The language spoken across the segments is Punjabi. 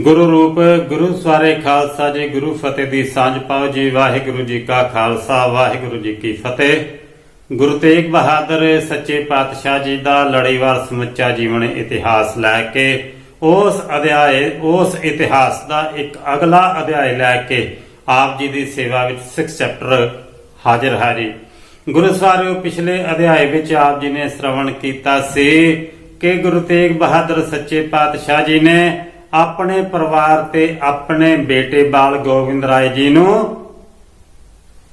ਗੁਰੂ ਰੂਪ, ਗੁਰੂ ਸਵਾਰੇ ਖਾਲਸਾ ਜੀ, ਗੁਰੂ ਫਤਿਹ ਦੀ ਸਾਂਝ ਪਾਓ ਜੀ, ਵਾਹਿਗੁਰੂ ਜੀ ਕਾ ਖਾਲਸਾ, ਵਾਹਿਗੁਰੂ ਜੀ ਕੀ ਫਤਿਹ। ਗੁਰੂ ਤੇਗ ਬਹਾਦਰ ਸੱਚੇ ਪਾਤਸ਼ਾਹ ਜੀ ਦਾ ਲੜੀਵਾਰ ਸਮੁੱਚਾ ਜੀਵਨ ਇਤਿਹਾਸ ਲੈ ਕੇ, ਉਸ ਅਧਿਆਏ, ਉਸ ਇਤਿਹਾਸ ਦਾ ਇੱਕ ਅਗਲਾ ਅਧਿਆਇ ਲੈ ਕੇ ਆਪ ਜੀ ਦੀ ਸੇਵਾ ਵਿੱਚ 6 ਚੈਪਟਰ ਹਾਜ਼ਰ ਹੈ ਜੀ। ਗੁਰੂ ਸਾਹਿਬ ਪਿਛਲੇ ਅਧਿਆਏ ਵਿੱਚ ਆਪ ਜੀ ਨੇ ਸ਼੍ਰਵਣ ਕੀਤਾ ਸੀ ਕਿ ਗੁਰੂ ਤੇਗ ਬਹਾਦਰ ਸੱਚੇ ਪਾਤਸ਼ਾਹ ਜੀ ਨੇ ਆਪਣੇ ਪਰਿਵਾਰ ਤੇ ਆਪਣੇ ਬੇਟੇ ਬਾਲ ਗੋਬਿੰਦ ਰਾਏ ਜੀ ਨੂੰ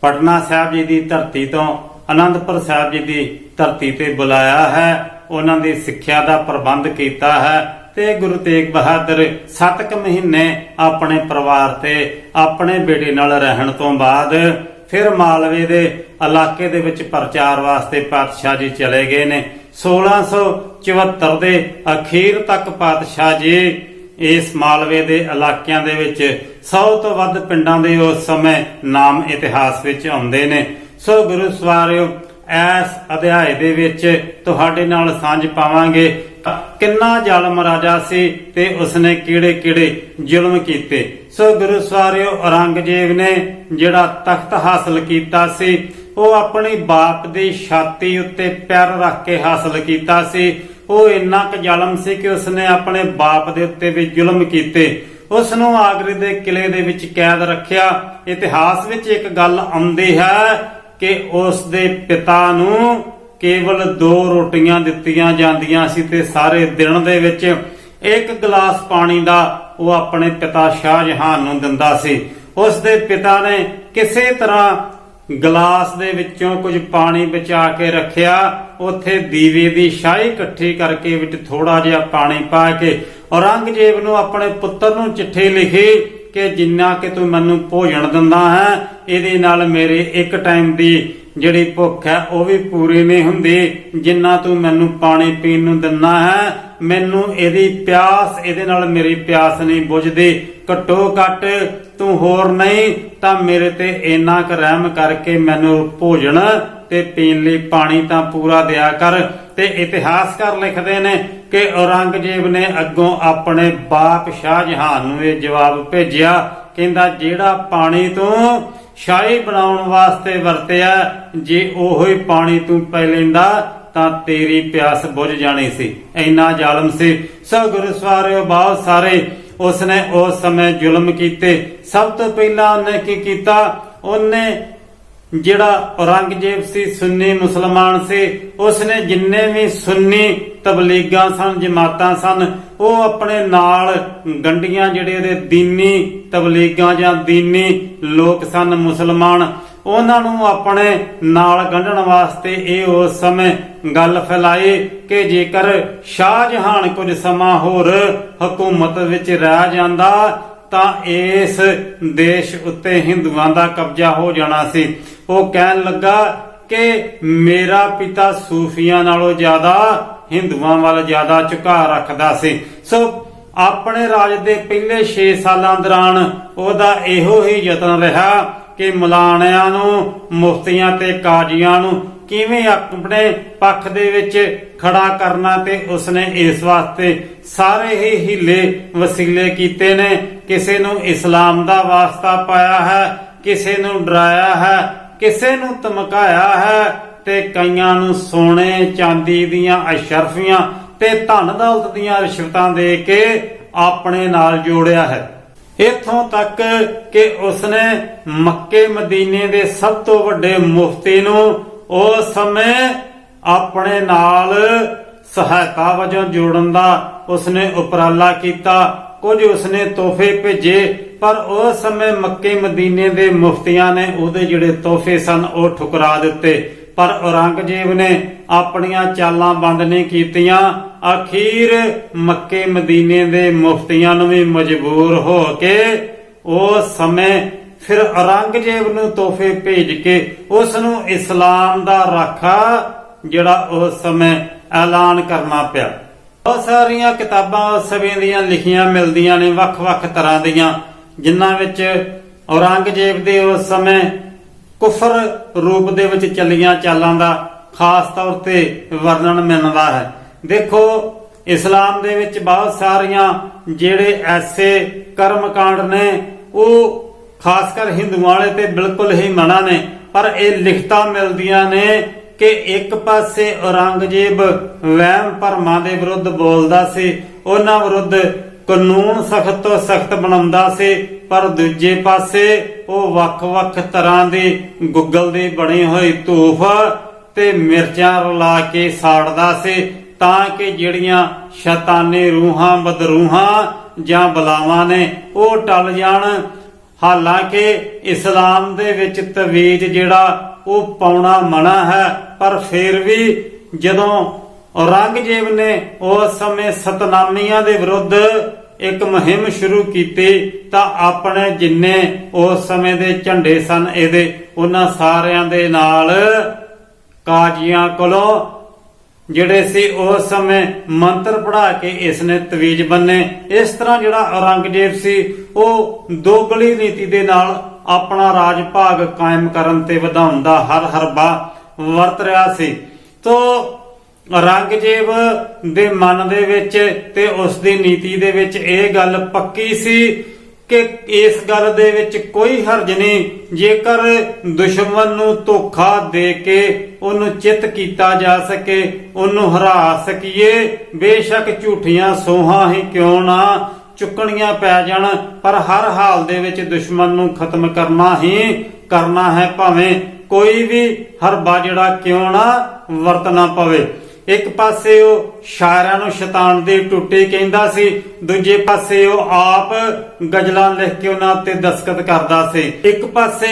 ਪਟਨਾ ਸਾਹਿਬ ਜੀ ਦੀ ਧਰਤੀ ਤੋਂ ਆਨੰਦਪੁਰ ਸਾਹਿਬ ਜੀ ਦੀ ਧਰਤੀ ਤੇ ਬੁਲਾਇਆ ਹੈ। ਉਹਨਾਂ ਦੀ ਸਿੱਖਿਆ ਦਾ ਪ੍ਰਬੰਧ ਕੀਤਾ ਹੈ ਤੇ ਗੁਰੂ ਤੇਗ ਬਹਾਦਰ 7 ਕ ਮਹੀਨੇ ਆਪਣੇ ਪਰਿਵਾਰ ਤੇ, ਆਪਣੇ ਬੇਟੇ ਨਾਲ ਰਹਿਣ ਤੋਂ ਬਾਅਦ ਫਿਰ ਮਾਲਵੇ ਦੇ ਇਲਾਕੇ ਦੇ ਵਿੱਚ ਪ੍ਰਚਾਰ ਵਾਸਤੇ ਪਾਤਸ਼ਾਹ ਜੀ ਚਲੇ ਗਏ ਨੇ। 1674 ਦੇ ਅਖੀਰ ਤੱਕ ਪਾਤਸ਼ਾਹ ਜੀ ਇਸ ਮਾਲਵੇ ਦੇ ਇਲਾਕਿਆਂ ਦੇ ਵਿੱਚ 100 ਤੋਂ ਵੱਧ ਪਿੰਡਾਂ ਦੇ ਉਸ ਸਮੇਂ ਨਾਮ ਇਤਿਹਾਸ ਵਿੱਚ ਆਉਂਦੇ ਨੇ। ਸੋ ਗੁਰੂ ਸਵਾਰਿਓ, ਇਸ ਅਧਿਆਏ ਦੇ ਵਿੱਚ ਤੁਹਾਡੇ ਨਾਲ ਸਾਂਝ ਪਾਵਾਂਗੇ ਕਿੰਨਾ ਜ਼ਾਲਮ ਰਾਜਾ ਸੀ ਤੇ ਉਸਨੇ ਕਿਹੜੇ ਕਿਹੜੇ ਜ਼ੁਲਮ ਕੀਤੇ। ਸੋ ਗੁਰੂ ਸਵਾਰਿਓ, ਔਰੰਗਜ਼ੇਬ ਨੇ ਜਿਹੜਾ ਤਖਤ ਹਾਸਲ ਕੀਤਾ ਸੀ, ਉਹ ਆਪਣੀ ਬਾਪ ਦੀ ਛਾਤੀ ਉੱਤੇ ਪੈਰ ਰੱਖ ਕੇ ਹਾਸਲ ਕੀਤਾ ਸੀ। ਉਹ ਇੰਨਾ ਕੁ ਜ਼ਾਲਮ ਸੀ ਕਿ ਉਸਨੇ ਆਪਣੇ ਬਾਪ ਦੇ ਉੱਤੇ ਵੀ ਜ਼ੁਲਮ ਕੀਤੇ। ਉਸ ਨੂੰ ਆਗਰੇ ਦੇ ਕਿਲੇ ਦੇ ਵਿੱਚ ਕੈਦ ਰੱਖਿਆ। ਇਤਿਹਾਸ ਵਿੱਚ ਇੱਕ ਗੱਲ ਆਉਂਦੀ ਹੈ ਕਿ ਉਸ ਦੇ ਪਿਤਾ ਨੂੰ ਕੇਵਲ ਦੋ ਰੋਟੀਆਂ ਦਿੱਤੀਆਂ ਜਾਂਦੀਆਂ ਸੀ ਤੇ ਸਾਰੇ ਦਿਨ ਦੇ ਵਿੱਚ ਇੱਕ ਗਲਾਸ ਪਾਣੀ ਦਾ ਉਹ ਆਪਣੇ ਪਿਤਾ ਸ਼ਾਹਜਹਾਨ ਨੂੰ ਦਿੰਦਾ ਸੀ। ਉਸ ਦੇ ਪਿਤਾ ਨੇ ਕਿਸੇ ਤਰ੍ਹਾਂ ਗਲਾਸ ਦੇ ਵਿੱਚੋਂ ਕੁਝ ਪਾਣੀ ਬਚਾ ਕੇ ਰੱਖਿਆ। ਉੱਥੇ ਦੀਵੇ ਦੀ ਸ਼ਾਹੀ ਇਕੱਠੀ ਕਰਕੇ ਵਿੱਚ ਥੋੜਾ ਜਿਹਾ ਪਾਣੀ ਪਾ ਕੇ ਔਰੰਗਜ਼ੇਬ ਨੂੰ ਆਪਣੇ ਪੁੱਤਰ ਨੂੰ ਚਿੱਠੀ ਲਿਖੀ ਕਿ ਜਿੰਨਾ ਕਿ ਤੂੰ ਮੈਨੂੰ ਭੋਜਨ ਦਿੰਦਾ ਹੈ, ਇਹਦੇ ਨਾਲ ਮੇਰੇ ਇੱਕ ਟਾਈਮ ਦੀ ਜਿਹੜੀ ਭੁੱਖ ਹੈ, ਉਹ ਵੀ ਪੂਰੀ ਨਹੀਂ ਹੁੰਦੀ। ਜਿੰਨਾ ਤੂੰ ਮੈਨੂੰ ਪਾਣੀ ਪੀਣ ਨੂੰ ਦਿੰਦਾ ਹੈ, ਮੈਨੂੰ ਇਹਦੀ ਪਿਆਸ, ਇਹਦੇ ਨਾਲ ਮੇਰੀ ਪਿਆਸ ਨਹੀਂ ਬੁਝਦੀ। ਘੱਟੋ ਘੱਟ ਤੂੰ ਹੋਰ ਨਹੀਂ, ਤਾਂ ਮੇਰੇ ਤੇ ਇੰਨਾ ਕੁ ਰਹਿਮ ਕਰਕੇ ਮੈਨੂੰ ਭੋਜਨ ਤੇ ਪੀਣ ਲਈ ਪਾਣੀ ਤਾਂ ਪੂਰਾ ਦਿਆ ਕਰ। ਤੇ ਇਤਿਹਾਸਕਾਰ ਲਿਖਦੇ ਨੇ ਕਿ ਔਰੰਗਜ਼ੇਬ ਨੇ ਅੱਗੋਂ ਆਪਣੇ ਬਾਪ ਸ਼ਾਹਜਹਾਨ ਨੂੰ ਇਹ ਜਵਾਬ ਭੇਜਿਆ। ਕਹਿੰਦਾ, ਜਿਹੜਾ ਪਾਣੀ ਤੂੰ ਸ਼ਾਹੀ ਬਣਾਉਣ ਵਾਸਤੇ ਵਰਤਿਆ, ਜੇ ਉਹੋ ਹੀ ਪਾਣੀ ਤੂੰ ਪੀ ਲੈਂਦਾ, ਤਾਂ ਤੇਰੀ ਪਿਆਸ ਬੁਝ ਜਾਣੀ ਸੀ। ਇੰਨਾ ਜ਼ਾਲਮ ਸੀ। ਸੋ ਗੁਰੂ ਸਵਾਰਿਓ ਬਹੁਤ ਸਾਰੇ, ਉਸਨੇ ਉਸ ਸਮੇਂ ਜ਼ੁਲਮ ਕੀਤੇ। ਸਭ ਤੋਂ ਪਹਿਲਾਂ ਉਹਨੇ ਕੀ ਕੀਤਾ? ਉਹਨੇ ਜਿਹੜਾ ਔਰੰਗਜ਼ੇਬ ਸੀ, ਸੁੰਨੀ ਮੁਸਲਮਾਨ ਸੀ, ਉਸਨੇ ਜਿੰਨੇ ਵੀ ਸੁੰਨੀ ਤਬਲੀਗਾਂ ਸਨ, ਜਮਾਤਾਂ ਸਨ, ਉਹ ਆਪਣੇ ਨਾਲ ਗੰਡੀਆਂ ਜਿਹੜੇ ਉਹਦੇ ਦੀਨੀ ਤਬਲੀਗਾਂ ਜਾਂ ਦੀਨੀ ਲੋਕ ਸਨ, ਮੁਸਲਮਾਨ। ਉਹਨਾਂ ਨੂੰ ਆਪਣੇ ਨਾਲ ਗੰਢਣ ਵਾਸਤੇ ਇਹ ਉਸ ਸਮੇਂ ਗੱਲ ਫੈਲਾਈ ਕਿ ਜੇਕਰ ਸ਼ਾਹਜਹਾਨ ਕੁਝ ਸਮਾਂ ਹੋਰ ਹਕੂਮਤ ਵਿੱਚ ਰਹਿ ਜਾਂਦਾ, ਤਾਂ ਇਸ ਦੇਸ਼ ਉੱਤੇ ਹਿੰਦੂਆਂ ਦਾ ਕਬਜ਼ਾ ਹੋ ਜਾਣਾ ਸੀ। ਉਹ ਕਹਿਣ ਲੱਗਾ ਕਿ ਮੇਰਾ ਪਿਤਾ ਸੂਫੀਆਂ ਨਾਲੋਂ ਜ਼ਿਆਦਾ ਹਿੰਦੂਆਂ ਵੱਲ ਜ਼ਿਆਦਾ ਝੁਕਾਅ ਰੱਖਦਾ ਸੀ। ਸੋ ਆਪਣੇ ਰਾਜ ਦੇ ਪਹਿਲੇ 6 ਸਾਲਾਂ ਦੌਰਾਨ ਉਹਦਾ ਇਹੋ ਹੀ ਯਤਨ ਰਿਹਾ ਕਿ ਮਲਾਣਿਆਂ ਨੂੰ ਮੁਫਤੀਆਂ ਤੇ ਕਾਜ਼ੀਆਂ ਨੂੰ ਕਿਵੇਂ ਆਪਣੇ ਪੱਖ ਦੇ ਵਿੱਚ ਖੜਾ ਕਰਨਾ ਤੇ ਉਸਨੇ ਇਸ ਵਾਸਤੇ ਸਾਰੇ ਹੀ ਹੀਲੇ ਵਸੀਲੇ ਕੀਤੇ ਨੇ। ਕਿਸੇ ਨੂੰ ਇਸਲਾਮ ਦਾ ਵਾਸਤਾ ਪਾਇਆ ਹੈ, ਕਿਸੇ ਨੂੰ ਡਰਾਇਆ ਹੈ, ਕਿਸੇ ਨੂੰ ਧਮਕਾਇਆ ਹੈ ਤੇ ਕਈਆਂ ਨੂੰ ਸੋਨੇ, ਚਾਂਦੀ ਦੀਆਂ ਅਸ਼ਰਫੀਆਂ ਤੇ ਧਨ ਦੌਲਤ ਦੀਆਂ ਰਿਸ਼ਵਤਾਂ ਦੇ ਕੇ ਆਪਣੇ ਨਾਲ ਜੋੜਿਆ ਹੈ। ਇਥੋਂ ਤੱਕ ਕਿ ਉਸਨੇ ਮੱਕੇ ਮਦੀਨੇ ਦੇ ਸਭ ਤੋਂ ਵੱਡੇ ਮੁਫਤੀ ਨੂੰ ਉਸ ਸਮੇਂ ਆਪਣੇ ਨਾਲ ਸਹਾਇਤਾ ਵਜੋਂ ਜੋੜਨ ਦਾ ਉਸਨੇ ਉਪਰਾਲਾ ਕੀਤਾ। ਕੁਝ ਉਸਨੇ ਤੋਹਫੇ ਭੇਜੇ, ਪਰ ਉਸ ਸਮੇਂ ਮੱਕੇ ਮਦੀਨੇ ਦੇ ਮੁਫਤੀਆਂ ਨੇ ਉਹਦੇ ਜਿਹੜੇ ਤੋਹਫੇ ਸਨ ਉਹ ਠੁਕਰਾ ਦਿੱਤੇ। ਪਰ ਔਰੰਗਜ਼ੇਬ ਨੇ ਆਪਣੀਆਂ ਚਾਲਾਂ ਬੰਦ ਨਹੀਂ ਕੀਤੀਆਂ। ਅਖੀਰ ਮੱਕੇ ਮਦੀਨੇ ਦੇ ਮੁਫਤੀਆਂ ਨੂੰ ਵੀ ਮਜਬੂਰ ਹੋ ਕੇ ਉਸ ਸਮੇਂ ਫਿਰ ਔਰੰਗਜ਼ੇਬ ਨੂੰ ਤੋਹਫੇ ਭੇਜ ਕੇ ਉਸ ਨੂੰ ਇਸਲਾਮ ਦਾ ਰਾਖਾ ਜਿਹੜਾ ਉਸ ਸਮੇਂ ਐਲਾਨ ਕਰਨਾ ਪਿਆ। ਬਹੁਤ ਸਾਰੀਆਂ ਕਿਤਾਬਾਂ ਉਸ ਸਮੇਂ ਦੀਆਂ ਲਿਖੀਆਂ ਮਿਲਦੀਆਂ ਨੇ ਵੱਖ-ਵੱਖ ਤਰ੍ਹਾਂ ਦੀਆਂ, ਜਿਨ੍ਹਾਂ ਵਿੱਚ ਔਰੰਗਜ਼ੇਬ ਦੇ ਉਸ ਸਮੇਂ ਕੁਫਰ ਰੂਪ ਦੇ ਵਿੱਚ ਚੱਲੀਆਂ ਚਾਲਾਂ ਦਾ ਖਾਸ ਤੌਰ ਤੇ ਵਰਣਨ ਮਿਲਦਾ ਹੈ। ਦੇਖੋ, ਇਸਲਾਮ ਦੇ ਵਿੱਚ ਬਹੁਤ ਸਾਰੀਆਂ ਜਿਹੜੇ ਐਸੇ ਕਰਮਕਾਂਡ ਨੇ, ਉਹ ਖਾਸ ਕਰ ਹਿੰਦੂਆਂ ਵਾਲੇ ਤੇ ਬਿਲਕੁਲ ਹੀ ਮਨਾ ਨੇ, ਪਰ ਇਹ ਲਿਖਤਾਂ ਮਿਲਦੀਆਂ ਨੇ ਕਿ ਇੱਕ ਪਾਸੇ ਔਰੰਗਜ਼ੇਬ ਵਹਿਮ ਭਰਮਾਂ ਦੇ ਵਿਰੁੱਧ ਬੋਲਦਾ ਸੀ, ਉਹਨਾਂ ਵਿਰੁੱਧ ਕਾਨੂੰਨ ਸਖਤ ਤੋਂ ਸਖਤ ਬਣਾਉਂਦਾ ਸੀ ਪਰ ਦੂਜੇ ਪਾਸੇ ਉਹ ਵੱਖ-ਵੱਖ ਤਰ੍ਹਾਂ ਦੇ ਗੁੱਗਲ ਦੇ ਬਣੇ ਹੋਏ ਧੂਫ ਤੇ ਮਿਰਚਾਂ ਰਲਾ ਕੇ ਸਾੜਦਾ ਸੀ ਤਾਂ ਕਿ ਜਿਹੜੀਆਂ ਸ਼ੈਤਾਨੀ ਰੂਹਾਂ ਬਦਰੂਹਾਂ ਜਾਂ ਬਲਾਵਾਂ ਨੇ ਉਹ ਟਲ ਜਾਣ। ਹਾਲਾਂਕਿ ਇਸਲਾਮ ਦੇ ਵਿੱਚ ਤਵੀਜ ਜਿਹੜਾ ਉਹ ਪਾਉਣਾ ਮਨਾ ਹੈ, ਪਰ ਫਿਰ ਵੀ ਜਦੋਂ ਔਰੰਗਜ਼ੇਬ ਨੇ ਉਸ ਸਮੇਂ ਸਤਨਾਮੀਆਂ ਦੇ ਵਿਰੁੱਧ ਇੱਕ ਮੁਹਿੰਮ ਸ਼ੁਰੂ ਕੀਤੀ, ਤਾਂ ਆਪਣੇ ਜਿੰਨੇ ਉਸ ਸਮੇਂ ਦੇ ਝੰਡੇ ਸਨ ਇਹਦੇ, ਉਹਨਾਂ ਸਾਰਿਆਂ ਦੇ ਨਾਲ ਕਾਜ਼ੀਆਂ ਕੋਲੋਂ, ਜਿਹੜੇ ਸੀ ਉਸ ਸਮੇਂ ਮੰਤਰ ਪੜਾ ਕੇ ਇਸ ਨੇ ਤਵੀਜ ਬੰਨੇ। ਇਸ ਤਰ੍ਹਾਂ ਜਿਹੜਾ ਔਰੰਗਜ਼ੇਬ ਸੀ, ਉਹ ਦੋਗਲੀ ਨੀਤੀ ਦੇ ਨਾਲ ਆਪਣਾ ਰਾਜ ਭਾਗ ਕਾਇਮ ਕਰਨ ਤੇ ਵਧਾਉਣ ਦਾ ਹਰ ਹਰਬਾ ਵਰਤ ਰਿਹਾ ਸੀ। ਤੋ ਔਰੰਗਜ਼ੇਬ ਦੇ ਮਨ ਦੇ ਵਿੱਚ ਤੇ ਉਸ ਦੀ ਨੀਤੀ ਦੇ ਵਿੱਚ ਇਹ ਗੱਲ ਪੱਕੀ ਸੀ ਕਿ ਇਸ ਗੱਲ ਦੇ ਵਿੱਚ ਕੋਈ ਹਰਜ ਨਹੀਂ। ਜੇਕਰ ਦੁਸ਼ਮਣ ਨੂੰ ਧੋਖਾ ਦੇ ਕੇ ਉਹਨੂੰ ਚਿੱਤ ਕੀਤਾ ਜਾ ਸਕੇ, ਉਹਨੂੰ ਹਰਾ ਸਕੀਏ, ਬੇਸ਼ੱਕ ਝੂਠੀਆਂ ਸੋਹਾਂ ਹੀ ਕਿਉਂ ਨਾ ਚੁੱਕਣੀਆਂ ਪੈ ਜਾਣ, ਪਰ ਹਰ ਹਾਲ ਦੇ ਵਿੱਚ ਦੁਸ਼ਮਣ ਨੂੰ ਖਤਮ ਕਰਨਾ ਹੀ ਕਰਨਾ ਹੈ ਭਾਵੇਂ ਕੋਈ ਵੀ ਹਰਬਾ ਜਿਹੜਾ ਕਿਉਂ ਨਾ ਵਰਤਣਾ ਪਵੇ। ਇੱਕ ਪਾਸੇ ਉਹ ਸ਼ਾਇਰਾਂ ਨੂੰ ਸ਼ੈਤਾਨ ਦੀ ਟੁੱਟੀ ਕਹਿੰਦਾ ਸੀ, ਦੂਜੇ ਪਾਸੇ ਉਹ ਆਪ ਗਜ਼ਲਾਂ ਲਿਖ ਕੇ ਉਹਨਾਂ ਉੱਤੇ ਦਸਖਤ ਕਰਦਾ ਸੀ। ਇੱਕ ਪਾਸੇ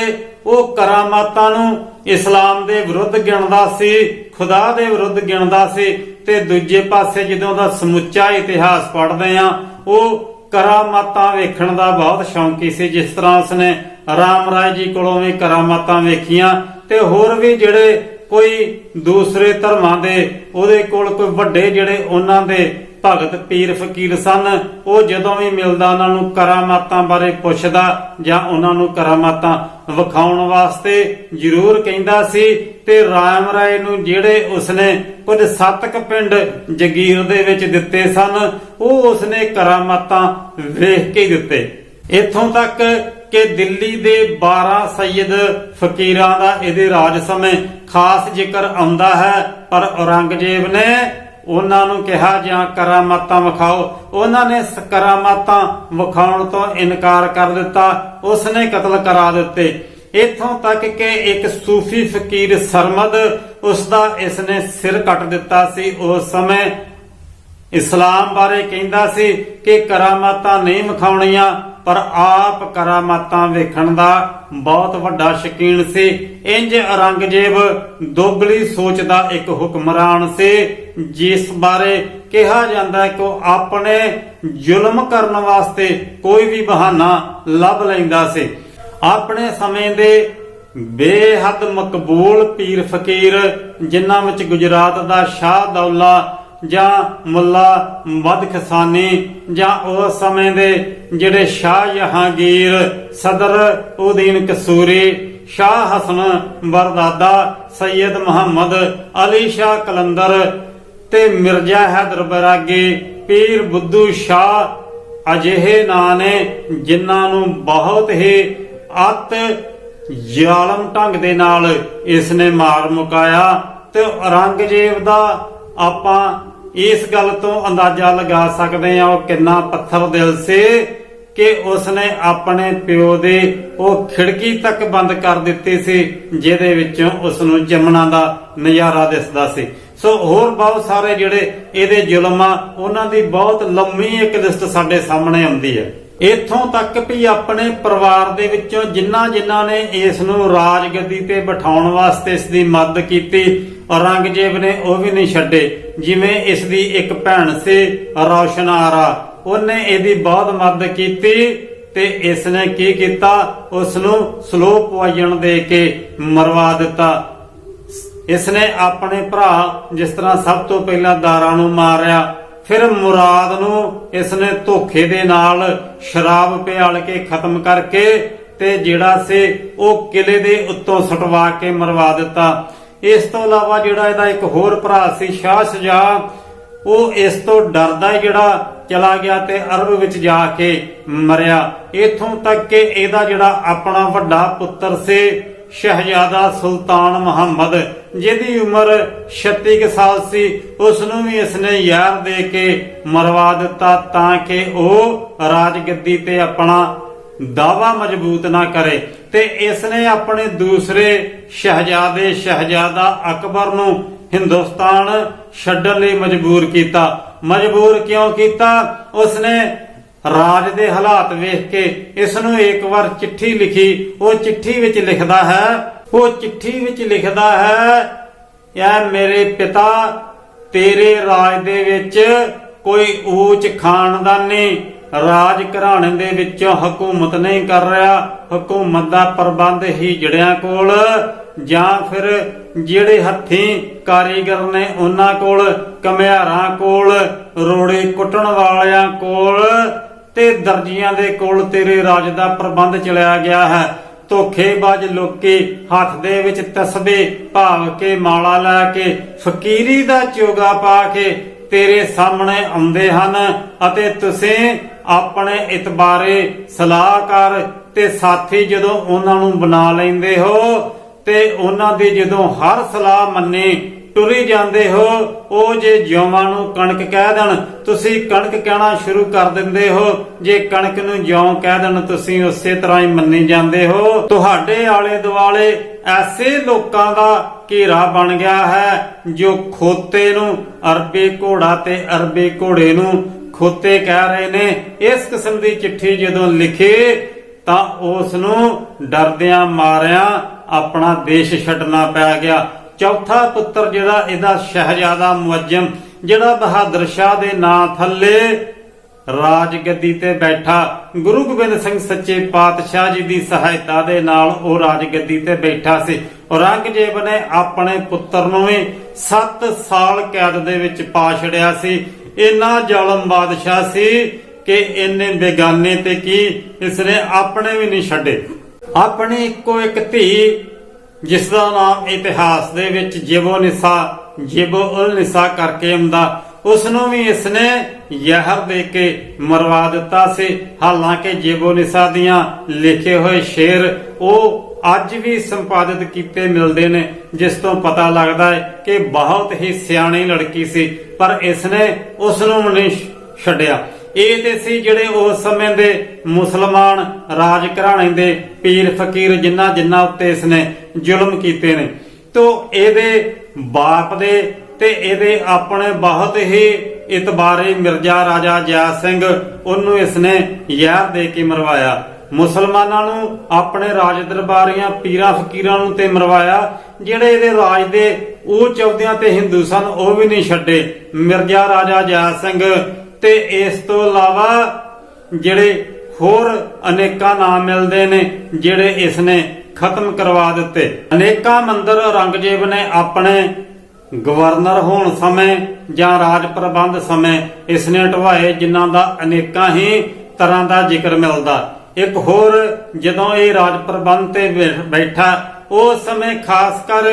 ਉਹ ਕਰਾਮਾਤਾਂ ਨੂੰ ਇਸਲਾਮ ਦੇ ਵਿਰੁੱਧ ਗਿਣਦਾ ਸੀ, ਖੁਦਾ ਦੇ ਵਿਰੁੱਧ ਗਿਣਦਾ ਸੀ ਤੇ ਦੂਜੇ ਪਾਸੇ ਜਦੋਂ ਦਾ ਸਮੁੱਚਾ ਇਤਿਹਾਸ ਪੜ੍ਹਦੇ ਆ ਉਹ ਕਰਾਮਾਤਾਂ ਵੇਖਣ ਦਾ ਬਹੁਤ ਸ਼ੌਂਕੀ ਸੀ। ਜਿਸ ਤਰ੍ਹਾਂ ਉਸਨੇ ਰਾਮ ਰਾਏ ਜੀ ਕੋਲੋਂ ਵੀ ਕਰਾਮਾਤਾਂ ਵੇਖੀਆਂ ਤੇ ਹੋਰ ਵੀ ਜਿਹੜੇ ਕੋਈ ਦੂਸਰੇ ਧਰਮਾਂ ਦੇ, ਉਹਦੇ ਕੋਲ ਕੋਈ ਵੱਡੇ ਜਿਹੜੇ ਉਹਨਾਂ ਦੇ ਭਗਤ, ਪੀਰ, ਫਕੀਰ ਸਨ, ਉਹ ਜਦੋਂ ਵੀ ਮਿਲਦਾ ਉਹਨਾਂ ਨੂੰ ਕਰਾਮਾਤਾਂ ਬਾਰੇ ਪੁੱਛਦਾ ਜਾਂ ਉਹਨਾਂ ਨੂੰ ਕਰਾਮਾਤਾਂ ਵਿਖਾਉਣ ਵਾਸਤੇ ਜ਼ਰੂਰ ਕਹਿੰਦਾ ਸੀ ਤੇ ਰਾਮ ਰਾਏ ਨੂੰ ਜਿਹੜੇ ਉਸਨੇ ਕੁਝ ਸੱਤਕ ਪਿੰਡ ਜਗੀਰ ਦੇ ਵਿੱਚ ਦਿੱਤੇ ਸਨ, ਉਹ ਉਸਨੇ ਕਰਾਮਾਤਾਂ ਵੇਖ ਕੇ ਦਿੱਤੇ। ਇੱਥੋਂ ਤੱਕ ਕਿ ਦਿੱਲੀ ਦੇ 12 ਸੈਯਦ ਫਕੀਰਾਂ ਦਾ ਇਹਦੇ ਰਾਜ ਸਮੇਂ ਖਾਸ ਜ਼ਿਕਰ ਆਉਂਦਾ ਹੈ, ਪਰ ਔਰੰਗਜ਼ੇਬ ਨੇ ਉਹਨਾਂ ਨੂੰ ਕਿਹਾ, ਜਾਂ ਕਰਾਮਾਤਾਂ ਵਿਖਾਓ। ਉਹਨਾਂ ਨੇ ਕਰਾਮਾਤਾਂ ਵਿਖਾਉਣ ਤੋਂ ਇਨਕਾਰ ਕਰ ਦਿੱਤਾ। ਉਸਨੇ ਕਤਲ ਕਰਾ ਦਿੱਤੇ। ਇਥੋਂ ਤੱਕ ਕਿ ਇੱਕ ਸੂਫੀ ਫਕੀਰ ਸਰਮਦ ਉਸ ਦਾ ਇਸਨੇ ਸਿਰ ਕੱਟ ਦਿੱਤਾ ਸੀ। ਉਸ ਸਮੇਂ ਇਸਲਾਮ ਬਾਰੇ ਕਹਿੰਦਾ ਸੀ ਕਿ ਕਰਾਮਾਤਾਂ ਨਹੀਂ ਵਿਖਾਉਣੀਆਂ। ਪਰ ਆਪ ਕਰਾਮਾਤਾਂ ਵੇਖਣ ਦਾ ਬਹੁਤ ਵੱਡਾ ਸ਼ਕੀਨ ਸੀ। ਇੰਜ ਔਰੰਗਜ਼ੇਬ ਦੋਗਲੀ ਸੋਚ ਦਾ ਇੱਕ ਹੁਕਮਰਾਨ ਸੀ, ਜਿਸ ਬਾਰੇ ਕਿਹਾ ਜਾਂਦਾ ਹੈ ਕਿ ਉਹ ਆਪਣੇ ਜ਼ੁਲਮ ਕਰਨ ਵਾਸਤੇ ਕੋਈ ਵੀ ਬਹਾਨਾ ਲੱਭ ਲੈਂਦਾ ਸੀ। ਆਪਣੇ ਸਮੇਂ ਦੇ ਬੇਹੱਦ ਮਕਬੂਲ ਪੀਰ ਫਕੀਰ, ਜਿਨ੍ਹਾਂ ਵਿੱਚ ਗੁਜਰਾਤ ਦਾ ਸ਼ਾਹ ਦੌਲਾ ਜਾਂ ਮੁੱਲਾ ਮਦਖਸਾਨੀ ਜਾਂ ਉਸ ਸਮੇਂ ਦੇ ਜਿਹੜੇ ਸ਼ਾਹ ਜਹਾਂਗੀਰ ਸਦਰ ਉਦੀਨ ਕਸੂਰੀ, ਸ਼ਾਹ ਹਸਨ ਬਰਦਾਦਾ ਸੈਯਦ ਮੁਹੰਮਦ ਅਲੀ ਸ਼ਾਹ ਕਲੰਦਰ ਤੇ ਮਿਰਜ਼ਾ ਹੈਦਰ ਬਰਾਗੀ, ਪੀਰ ਬੁੱਧੂ ਸ਼ਾਹ ਅਜਿਹੇ ਨਾਂ ਨੇ ਜਿਨ੍ਹਾਂ ਨੂੰ ਬਹੁਤ ਹੀ ਅਤ ਜ਼ਾਲਮ ਢੰਗ ਦੇ ਨਾਲ ਇਸ ਨੇ ਮਾਰ ਮੁਕਾਇਆ ਤੇ ਔਰੰਗਜ਼ੇਬ ਦਾ ਆਪਾਂ ਇਸ ਗੱਲ ਤੋਂ ਅੰਦਾਜ਼ਾ ਲਗਾ ਸਕਦੇ ਹਾਂ ਉਹ ਕਿੰਨਾ ਪੱਥਰ ਦਿਲ ਸੀ ਕਿ ਉਸਨੇ ਆਪਣੇ ਪਿਓ ਦੇ ਉਹ ਖਿੜਕੀ ਤੱਕ ਬੰਦ ਕਰ ਦਿੱਤੀ ਸੀ, ਜਿਹਦੇ ਵਿੱਚੋਂ ਉਸ ਨੂੰ ਜੰਮਣਾ ਦਾ ਨਜ਼ਾਰਾ ਦਿਸਦਾ ਸੀ। ਸੋ ਹੋਰ ਬਹੁਤ ਸਾਰੇ ਜਿਹੜੇ ਇਹਦੇ ਜ਼ੁਲਮ ਆ ਉਹਨਾਂ ਦੀ ਬਹੁਤ ਲੰਮੀ ਇੱਕ ਲਿਸਟ ਸਾਡੇ ਸਾਹਮਣੇ ਆਉਂਦੀ ਹੈ। ਇਥੋਂ ਤੱਕ ਵੀ ਆਪਣੇ ਪਰਿਵਾਰ ਦੇ ਵਿੱਚੋਂ ਜਿਨ੍ਹਾਂ ਜਿਨ੍ਹਾਂ ਨੇ ਇਸ ਨੂੰ ਰਾਜਗੱਦੀ ਤੇ ਬਿਠਾਉਣ ਵਾਸਤੇ ਇਸ ਦੀ ਮਦਦ ਕੀਤੀ, ਔਰੰਗਜ਼ੇਬ ਨੇ ਉਹ ਵੀ ਨਹੀਂ ਛੱਡੇ। ਜਿਵੇਂ ਇਸ ਦੀ ਇੱਕ ਭੈਣ ਸੀ, ਰੌਸ਼ਨਾਰਾ, ਉਹਨੇ ਇਹਦੀ ਬਹੁਤ ਮਦਦ ਕੀਤੀ ਤੇ ਇਸ ਨੇ ਕੀ ਕੀਤਾ? ਉਸ ਨੂੰ ਸਲੋ ਪੁਆਇਜਨ ਦੇ ਕੇ ਮਰਵਾ ਦਿੱਤਾ। ਇਸ ਨੇ ਆਪਣੇ ਭਰਾ, ਜਿਸ ਤਰ੍ਹਾਂ ਸਭ ਤੋਂ ਪਹਿਲਾਂ ਦਾਰਾ ਨੂੰ ਮਾਰਿਆ ਫਿਰ ਮੁਰਾਦ ਨੂੰ ਇਸ ਨੇ ਧੋਖੇ ਦੇ ਨਾਲ ਸ਼ਰਾਬ ਪਿਆਲ ਕੇ ਖਤਮ ਕਰਕੇ ਤੇ ਜਿਹੜਾ ਸੀ ਉਹ ਕਿਲੇ ਦੇ ਉੱਤੋਂ ਸਟਵਾ ਕੇ ਮਰਵਾ ਦਿੱਤਾ। ਇਸ ਤੋਂ ਇਲਾਵਾ ਜਿਹੜਾ ਇਹਦਾ ਇੱਕ ਹੋਰ ਭਰਾ ਸੀ ਸ਼ਾਹ ਸ਼ਜਾ, ਉਹ ਇਸ ਤੋਂ ਡਰਦਾ ਜਿਹੜਾ ਚਲਾ ਗਿਆ ਤੇ ਅਰਬ ਵਿੱਚ ਜਾ ਕੇ ਮਰਿਆ। ਇਥੋਂ ਤੱਕ ਕਿ ਇਹਦਾ ਜਿਹੜਾ ਆਪਣਾ ਵੱਡਾ ਪੁੱਤਰ ਸੀ ਸ਼ਹਿਜ਼ਾਦਾ ਸੁਲਤਾਨ ਮੁਹੰਮਦ, ਜਿਹਦੀ ਉਮਰ 36 ਸਾਲ ਸੀ ਉਸ ਨੂੰ ਵੀ ਇਸਨੇ ਯਾਰ ਦੇ ਕੇ ਮਰਵਾ ਦਿੱਤਾ ਤਾਂ ਕਿ ਉਹ ਰਾਜਗੱਦੀ ਤੇ ਆਪਣਾ ਦਾਵਾ ਮਜ਼ਬੂਤ ਨਾ ਕਰੇ ਤੇ ਇਸਨੇ ਆਪਣੇ ਦੂਸਰੇ ਸ਼ਹਿਜ਼ਾਦੇ ਸ਼ਹਿਜ਼ਾਦਾ ਅਕਬਰ ਨੂੰ ਹਿੰਦੁਸਤਾਨ ਛੱਡਣ ਲਈ ਮਜਬੂਰ ਕੀਤਾ। ਮਜਬੂਰ ਕਿਉਂ ਕੀਤਾ? ਉਸਨੇ ਰਾਜ ਦੇ ਹਾਲਾਤ ਵੇਖ ਕੇ ਇਸ ਨੂੰ ਇੱਕ ਵਾਰ ਚਿੱਠੀ ਲਿਖੀ। ਉਹ ਚਿੱਠੀ ਵਿੱਚ ਲਿਖਦਾ ਹੈ, ਉਹ ਚਿੱਠੀ ਵਿੱਚ ਲਿਖਦਾ ਹੈ ਇਹ ਮੇਰੇ ਪਿਤਾ, ਤੇਰੇ ਰਾਜ ਦੇ ਵਿੱਚ ਕੋਈ ਊਚ ਖਾਨਦਾਨੀ ਰਾਜ ਘਰਾਣੇ ਦੇ ਵਿੱਚੋਂ ਹਕੂਮਤ ਨਹੀਂ ਕਰ ਰਿਹਾ। ਹਕੂਮਤ ਦਾ ਪ੍ਰਬੰਧ ਹੀ ਜੜਿਆਂ ਕੋਲ, ਜਾਂ ਫਿਰ ਜਿਹੜੇ ਹੱਥੀਂ ਕਾਰੀਗਰ ਨੇ ਉਹਨਾਂ ਕੋਲ ਕਮਿਆਰਾਂ ਕੋਲ, ਰੋੜੇ ਕੁੱਟਣ ਵਾਲਿਆਂ ਕੋਲ ਤੇ ਦਰਜੀਆਂ ਦੇ ਕੋਲ ਤੇਰੇ ਰਾਜ ਦਾ ਪ੍ਰਬੰਧ ਚਲਿਆ ਗਿਆ ਹੈ। ਧੋਖੇਬਾਜ਼ ਲੋਕੀ ਹੱਥ ਦੇ ਵਿੱਚ ਤਸਬੇ ਭਾਵ ਕੇ ਮਾਲਾ ਲੈ ਕੇ, ਫਕੀਰੀ ਦਾ ਚੋਗਾ ਪਾ ਕੇ ਤੇਰੇ ਸਾਹਮਣੇ ਆਉਂਦੇ ਹਨ ਅਤੇ ਤੁਸੀਂ ਆਪਣੇ ਇਤਬਾਰੇ ਸਲਾਹਕਾਰ ਤੇ ਸਾਥੀ ਜਦੋਂ ਉਹਨਾਂ ਨੂੰ ਬਣਾ ਲੈਂਦੇ ਹੋ ਤੇ ਉਹਨਾਂ ਦੀ ਜਦੋਂ ਹਰ ਸਲਾਹ ਮੰਨੇ ਟੁਰੀ ਜਾਂਦੇ ਹੋ, ਉਹ ਜੇ ਜਿਉਵਾਂ ਨੂੰ ਕਣਕ ਕਹਿ ਦੇਣ, ਤੁਸੀਂ ਕਣਕ ਕਹਿਣਾ ਸ਼ੁਰੂ ਕਰ ਦਿੰਦੇ ਹੋ। ਜੇ ਕਣਕ ਨੂੰ ਜਿਉਂ ਕਹਿ ਦੇਣ, ਤੁਸੀਂ ਉਸੇ ਤਰ੍ਹਾਂ ਹੀ ਮੰਨੀ ਜਾਂਦੇ ਹੋ। ਤੁਹਾਡੇ ਆਲੇ ਦੁਆਲੇ ਐਸੇ ਲੋਕਾਂ ਦਾ ਘੇਰਾ ਬਣ ਗਿਆ ਹੈ, ਜੋ ਖੋਤੇ ਨੂੰ, ਅਰਬੇ ਘੋੜਾ ਤੇ ਅਰਬੇ ਘੋੜੇ ਨੂੰ ਖੋਤੇ ਕਹਿ ਰਹੇ ਨੇ। ਇਸ ਕਿਸਮ ਦੀ ਚਿੱਠੀ ਜਦੋਂ ਲਿਖੀ, ਤਾਂ ਉਸ ਨੂੰ ਡਰਦਿਆਂ ਮਾਰਿਆਂ ਆਪਣਾ ਦੇਸ਼ ਛੱਡਣਾ ਪੈ ਗਿਆ। ਚੌਥਾ ਪੁੱਤਰ ਜਿਹੜਾ ਇਹਦਾ ਸ਼ਹਿਜ਼ਾਦਾ ਮੁਅੱਜਮ, ਜਿਹੜਾ ਬਹਾਦਰ ਸ਼ਾਹ ਦੇ ਨਾਂ ਥੱਲੇ ਰਾਜਗੱਦੀ ਤੇ ਬੈਠਾ। ਗੁਰੂ ਗੋਬਿੰਦ ਸਿੰਘ ਸੱਚੇ ਪਾਤਸ਼ਾਹ ਜੀ ਦੀ ਸਹਾਇਤਾ ਦੇ ਨਾਲ ਉਹ ਰਾਜਗੱਦੀ ਤੇ ਬੈਠਾ ਸੀ। ਔਰੰਗਜ਼ੇਬ ਨੇ ਆਪਣੇ ਪੁੱਤਰ ਨੂੰ ਵੀ 7 ਸਾਲ ਕੈਦ ਦੇ ਵਿੱਚ ਪਾ ਛੜਿਆ ਸੀ। ਇੰਨਾ ਜ਼ਾਲਮ ਬਾਦਸ਼ਾਹ ਸੀ ਕਿ ਇਹਨੇ ਬੇਗਾਨੇ ਤੇ ਕੀ ਇਸਨੇ ਆਪਣੇ ਵੀ ਨਹੀਂ ਛੱਡੇ। ਆਪਣੀ ਇੱਕੋ ਇੱਕ ਧੀ ਜਿਸ ਦਾ ਨਾਮ ਇਤਿਹਾਸ ਦੇ ਵਿੱਚ ਜਿਬੋ ਨਿਸਾ, ਜਿਬੋ ਉਲ ਨਿਸਾ ਕਰਕੇ ਆਉਂਦਾ ਉਸ ਨੂੰ ਵੀ ਇਸਨੇ ਜ਼ਹਿਰ ਦੇ ਕੇ ਮਰਵਾ ਦਿੱਤਾ ਸੀ। ਹਾਲਾਂਕਿ ਜਿਬੋ ਨਿਸਾ ਦੀਆਂ ਲਿਖੇ ਹੋਏ ਸ਼ੇਰ ਉਹ ਅੱਜ ਵੀ ਸੰਪਾਦਿਤ ਕੀਤੇ ਮਿਲਦੇ ਨੇ, ਜਿਸ ਤੋਂ ਪਤਾ ਲੱਗਦਾ ਹੈ ਕਿ ਬਹੁਤ ਹੀ ਸਿਆਣੀ ਲੜਕੀ ਸੀ, ਪਰ ਇਸਨੇ ਉਸ ਨੂੰ ਨਹੀਂ ਛੱਡਿਆ। ਇਹ ਤੇ ਸੀ ਜਿਹੜੇ ਉਸ ਸਮੇਂ ਦੇ ਮੁਸਲਮਾਨ ਰਾਜ ਘਰਾਣੇ ਦੇ ਪੀਰ ਫਕੀਰ ਜਿਨ੍ਹਾਂ ਜਿਨ੍ਹਾਂ ਉੱਤੇ ਇਸਨੇ ਜ਼ੁਲਮ ਕੀਤੇ ਨੇ। ਤੋ ਇਹਦੇ ਬਾਪ ਦੇ ਤੇ ਇਹਦੇ ਆਪਣੇ ਬਹੁਤ ਹੀ ਇਤਬਾਰੇ ਮਿਰਜ਼ਾ ਰਾਜਾ ਜੈ ਸਿੰਘ, ਉਹਨੂੰ ਇਸਨੇ ਯਾਰ ਦੇ ਕੇ ਮਰਵਾਇਆ। ਮੁਸਲਮਾਨਾਂ ਨੂੰ ਆਪਣੇ ਰਾਜ ਦਰਬਾਰੀਆਂ ਪੀਰਾਂ ਫਕੀਰਾਂ ਨੂੰ ਤੇ ਮਰਵਾਇਆ। ਜਿਹੜੇ ਇਹਦੇ ਰਾਜ ਦੇ ਉਹ ਚੌਧਿਆਂ ਤੇ ਹਿੰਦੂ ਸਨ, ਉਹ ਵੀ ਨਹੀਂ ਛੱਡੇ। ਮਿਰਜ਼ਾ ਰਾਜਾ ਜੈ ਸਿੰਘ ਤੇ ਇਸ ਤੋਂ ਇਲਾਵਾ ਜਿਹੜੇ ਹੋਰ ਅਨੇਕਾਂ ਨਾਮ ਮਿਲਦੇ ਨੇ, ਜਿਹੜੇ ਇਸ ਨੇ ਖਤਮ ਕਰਵਾ ਦਿੱਤੇ। ਅਨੇਕਾਂ ਮੰਦਰ ਔਰੰਗਜ਼ੇਬ ਨੇ ਆਪਣੇ ਗਵਰਨਰ ਹੋਣ ਸਮੇਂ ਜਾਂ ਰਾਜ ਪ੍ਰਬੰਧ ਸਮੇਂ ਇਸ ਨੇ ਢਵਾਏ ਜਿਨ੍ਹਾਂ ਦਾ ਅਨੇਕਾਂ ਹੀ ਤਰ੍ਹਾਂ ਦਾ ਜ਼ਿਕਰ ਮਿਲਦਾ। ਇੱਕ ਹੋਰ ਜਦੋਂ ਇਹ ਰਾਜ ਪ੍ਰਬੰਧ ਤੇ ਬੈਠਾ, ਉਸ ਸਮੇਂ ਖਾਸ ਕਰ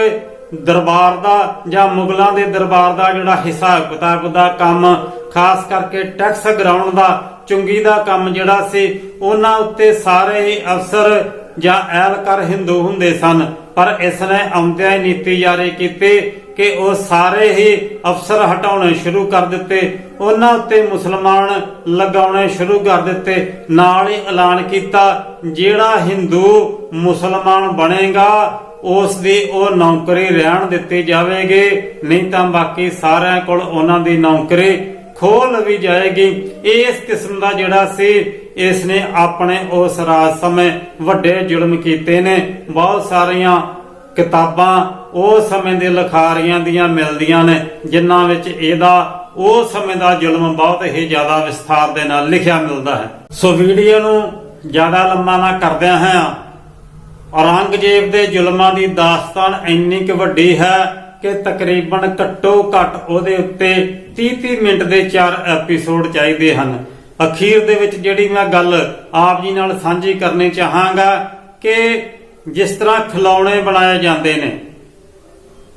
ਦਰਬਾਰ ਦਾ ਜਾਂ ਮੁਗਲਾਂ ਦੇ ਦਰਬਾਰ ਦਾ ਜਿਹੜਾ ਹਿਸਾਬ ਕਿਤਾਬ ਦਾ ਕੰਮ ਖਾਸ ਕਰਕੇ ਟੈਕਸ ਗਰਾਉਣ ਦਾ ਚੁੰਗੀ ਦਾ ਕੰਮ ਜਿਹੜਾ ਸੀ, ਉਹਨਾਂ ਉੱਤੇ ਸਾਰੇ ਹੀ ਅਫਸਰ ਜਾਂ ਐਲਕਰ ਹਿੰਦੂ ਹੁੰਦੇ ਸਨ। ਪਰ ਇਸ ਨੇ ਆਉਂਦਿਆਂ ਹੀ ਨੀਤੀ ਜਾਰੀ ਕੀਤੀ ਕਿ ਉਹ ਸਾਰੇ ਹੀ ਅਫਸਰ ਹਟਾਉਣੇ ਸ਼ੁਰੂ ਕਰ ਦਿੱਤੇ। ਉਹਨਾਂ ਉੱਤੇ ਮੁਸਲਮਾਨ ਲਗਾਉਣੇ ਸ਼ੁਰੂ ਕਰ ਦਿੱਤੇ। ਨਾਲ ਹੀ ਐਲਾਨ ਕੀਤਾ, ਜਿਹੜਾ ਹਿੰਦੂ ਮੁਸਲਮਾਨ ਬਣੇਗਾ ਉਸ ਦੀ ਉਹ ਨੌਕਰੀ ਰਹਿਣ ਦਿੱਤੀ ਜਾਵੇਗੀ। ਨਹੀਂ ਤਾਂ ਬਾਕੀ ਸਾਰਿਆਂ ਕੋਲ ਉਹਨਾਂ ਦੀ ਨੌਕਰੀ ਖੋਲ ਵੀ ਜਾਏਗੀ। ਇਸ ਕਿਸਮ ਦਾ ਜਿਹੜਾ ਸੀ ਇਸ ਨੇ ਆਪਣੇ ਉਸ ਰਾਜ ਸਮੇਂ ਵੱਡੇ ਜ਼ੁਲਮ ਕੀਤੇ ਨੇ। ਬਹੁਤ ਸਾਰੀਆਂ ਕਿਤਾਬਾਂ ਉਸ ਸਮੇਂ ਦੇ ਲਖਾਰੀਆਂ ਦੀਆਂ ਮਿਲਦੀਆਂ ਨੇ, ਜਿਨ੍ਹਾਂ ਵਿੱਚ ਇਹਦਾ ਉਸ ਸਮੇਂ ਦਾ ਜ਼ੁਲਮ ਬਹੁਤ ਹੀ ਜ਼ਿਆਦਾ ਵਿਸਥਾਰ ਦੇ ਨਾਲ ਲਿਖਿਆ ਮਿਲਦਾ ਹੈ। ਸੋ ਵੀਡੀਓ ਨੂੰ ਜ਼ਿਆਦਾ ਲੰਮਾ ਨਾ ਕਰਦਿਆਂ ਹਾਂ ਔਰੰਗਜ਼ੇਬ ਦੇ ਜ਼ੁਲਮਾਂ ਦੀ ਦਾਸਤਾਨ ਇੰਨੀ ਕੁ ਵੱਡੀ ਹੈ ਕਿ ਤਕਰੀਬਨ ਘੱਟੋ ਘੱਟ ਉਹਦੇ ਉੱਤੇ 30-30 ਮਿੰਟ ਦੇ 4 ਐਪੀਸੋਡ ਚਾਹੀਦੇ ਹਨ। ਅਖੀਰ ਦੇ ਵਿੱਚ ਜਿਹੜੀ ਮੈਂ ਗੱਲ ਆਪ ਜੀ ਨਾਲ ਸਾਂਝੀ ਕਰਨੀ ਚਾਹਾਂਗਾ ਕਿ ਜਿਸ ਤਰ੍ਹਾਂ ਖਿਲੌਣੇ ਬਣਾਏ ਜਾਂਦੇ ਨੇ,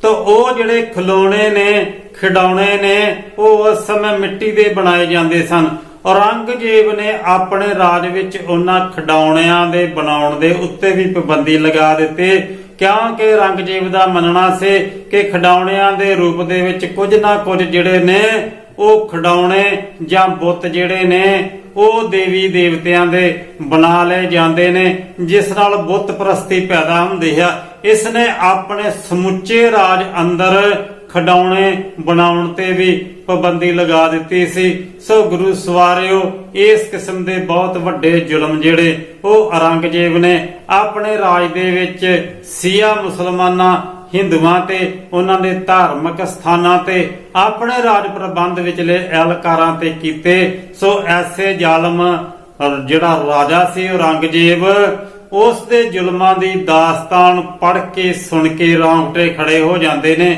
ਤਾਂ ਉਹ ਜਿਹੜੇ ਖਿਲੌਣੇ ਨੇ, ਖਿਡੌਣੇ ਨੇ, ਉਹ ਉਸ ਸਮੇਂ ਮਿੱਟੀ ਦੇ ਬਣਾਏ ਜਾਂਦੇ ਸਨ। ਔਰੰਗਜ਼ੇਬ ਨੇ ਆਪਣੇ ਰਾਜ ਵਿੱਚ ਉਹਨਾਂ ਖਿਡੌਣਿਆਂ ਦੇ ਬਣਾਉਣ ਦੇ ਉੱਤੇ ਵੀ ਪਾਬੰਦੀ ਲਗਾ ਦਿੱਤੀ। ਕਿਉਂਕਿ ਔਰੰਗਜ਼ੇਬ ਦਾ ਮੰਨਣਾ ਸੀ ਕਿ ਖਿਡੌਣਿਆਂ ਦੇ ਰੂਪ ਦੇ ਵਿੱਚ ਕੁਝ ਨਾ ਕੁਝ ਜਿਹੜੇ ਨੇ, ਉਹ ਖਿਡੌਣੇ ਜਾਂ ਬੁੱਤ ਜਿਹੜੇ ਨੇ, ਉਹ ਦੇਵੀ ਦੇਵਤਿਆਂ ਦੇ ਬਣਾ ਲਏ ਜਾਂਦੇ ਨੇ, ਜਿਸ ਨਾਲ ਬੁੱਤ ਪ੍ਰਸਤੀ ਪੈਦਾ ਹੁੰਦੀ ਹੈ ਇਸ ਨੇ ਆਪਣੇ ਸਮੁੱਚੇ ਰਾਜ ਅੰਦਰ ਖਡਾਉਣੇ ਬਣਾਉਣ ਤੇ ਵੀ ਪਾਬੰਦੀ ਲਗਾ ਦਿੱਤੀ ਸੀ। ਸੋ ਗੁਰੂ ਸਵਾਰਿਓ, ਇਸ ਕਿਸਮ ਦੇ ਬਹੁਤ ਵੱਡੇ ਜ਼ੁਲਮ ਜਿਹੜੇ, ਉਹ ਔਰੰਗਜ਼ੇਬ ਨੇ ਆਪਣੇ ਰਾਜ ਦੇ ਵਿੱਚ ਸੀਆ ਮੁਸਲਮਾਨਾਂ, ਹਿੰਦੂਆਂ ਤੇ ਉਹਨਾਂ ਦੇ ਧਾਰਮਿਕ ਸਥਾਨਾਂ ਤੇ ਆਪਣੇ ਰਾਜ ਪ੍ਰਬੰਧ ਵਿਚਲੇ ਐਲਕਾਰਾਂ ਤੇ ਕੀਤੇ। ਸੋ ਐਸੇ ਜ਼ਾਲਮ ਜਿਹੜਾ ਰਾਜਾ ਸੀ ਔਰੰਗਜ਼ੇਬ, ਉਸ ਦੇ ਜ਼ੁਲਮਾਂ ਦੀ ਦਾਸਤਾਨ ਪੜ੍ਹ ਕੇ ਸੁਣ ਕੇ ਰੌਂਗਟੇ ਖੜੇ ਹੋ ਜਾਂਦੇ ਨੇ।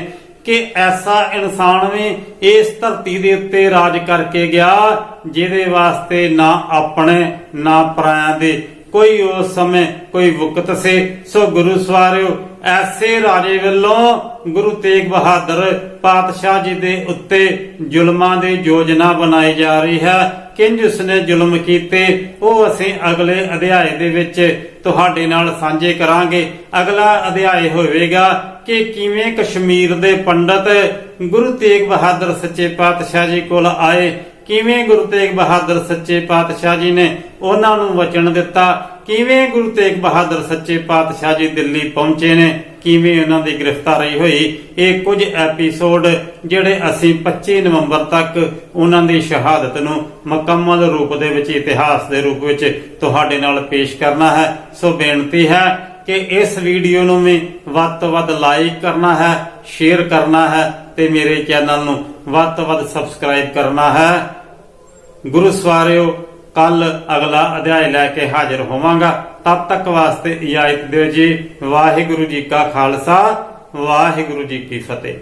ਕਿ ਐਸਾ ਇਨਸਾਨ ਵੀ ਇਸ ਧਰਤੀ ਦੇ ਉੱਤੇ ਰਾਜ ਕਰਕੇ ਗਿਆ, ਜਿਹਦੇ ਵਾਸਤੇ ਨਾ ਆਪਣੇ, ਨਾ ਪਰਾਇਆਂ ਦੇ। ਕੋਈ ਉਸ ਸਮੇਂ ਕੋਈ ਵਕਤ ਸੀ। ਸੋ ਗੁਰੂ ਸਵਾਰਿਓ, ਐਸੇ ਰਾਜੇ ਵੱਲੋਂ ਗੁਰੂ ਤੇਗ ਬਹਾਦਰ ਪਾਤਸ਼ਾਹ ਜੀ ਦੇ ਉੱਤੇ ਜ਼ੁਲਮਾਂ ਦੀ ਯੋਜਨਾ ਬਣਾਈ ਜਾ ਰਹੀ ਹੈ। ਕਿੰਜ ਉਸਨੇ ਜ਼ੁਲਮ ਕੀਤੇ, ਉਹ ਅਸੀਂ ਅਗਲੇ ਅਧਿਆਏ ਦੇ ਵਿੱਚ ਤੁਹਾਡੇ ਨਾਲ ਸਾਂਝੇ ਕਰਾਂਗੇ। ਅਗਲਾ ਅਧਿਆਇ ਹੋਵੇਗਾ ਕਿ ਕਿਵੇਂ ਕਸ਼ਮੀਰ ਦੇ ਪੰਡਤ ਗੁਰੂ ਤੇਗ ਬਹਾਦਰ ਸੱਚੇ ਪਾਤਸ਼ਾਹ ਜੀ ਕੋਲ ਆਏ। ਕਿਵੇਂ ਗੁਰੂ ਤੇਗ ਬਹਾਦਰ ਸੱਚੇ ਪਾਤਸ਼ਾਹ ਜੀ ਨੇ ਉਹਨਾਂ ਨੂੰ ਵਚਨ ਦਿੱਤਾ। ਕਿਵੇਂ ਗੁਰੂ ਤੇਗ ਬਹਾਦਰ ਸੱਚੇ ਪਾਤਸ਼ਾਹ ਜੀ ਦਿੱਲੀ ਪਹੁੰਚੇ ਨੇ? ਕਿਵੇਂ ਉਹਨਾਂ ਦੀ ਗ੍ਰਿਫਤਾਰੀ ਹੋਈ? ਇਹ ਕੁਝ ਐਪੀਸੋਡ ਜਿਹੜੇ ਅਸੀਂ 25 ਨਵੰਬਰ ਤੱਕ ਉਹਨਾਂ ਦੀ ਸ਼ਹਾਦਤ ਨੂੰ ਮੁਕੰਮਲ ਰੂਪ ਦੇ ਵਿੱਚ, ਇਤਿਹਾਸ ਦੇ ਰੂਪ ਵਿੱਚ ਤੁਹਾਡੇ ਨਾਲ ਪੇਸ਼ ਕਰਨਾ ਹੈ। ਸੋ ਬੇਨਤੀ ਹੈ ਕਿ ਇਸ ਵੀਡੀਓ ਨੂੰ ਵੀ ਵੱਧ ਤੋਂ ਵੱਧ ਲਾਈਕ ਕਰਨਾ ਹੈ, ਸ਼ੇਅਰ ਕਰਨਾ ਹੈ ਤੇ ਮੇਰੇ ਚੈਨਲ ਨੂੰ ਵੱਧ ਤੋਂ ਵੱਧ ਸਬਸਕ੍ਰਾਈਬ ਕਰਨਾ ਹੈ। ਗੁਰੂ ਸਵਾਰਿਓ ਕੱਲ ਅਗਲਾ ਅਧਿਆਇ ਲੈ ਕੇ ਹਾਜ਼ਰ ਹੋਵਾਂਗਾ। ਤਦ ਤੱਕ ਵਾਸਤੇ ਇਜਾਜ਼ਤ ਦਿਓ ਜੀ। ਵਾਹਿਗੁਰੂ ਜੀ ਕਾ ਖਾਲਸਾ, ਵਾਹਿਗੁਰੂ ਜੀ ਕੀ ਫਤਿਹ।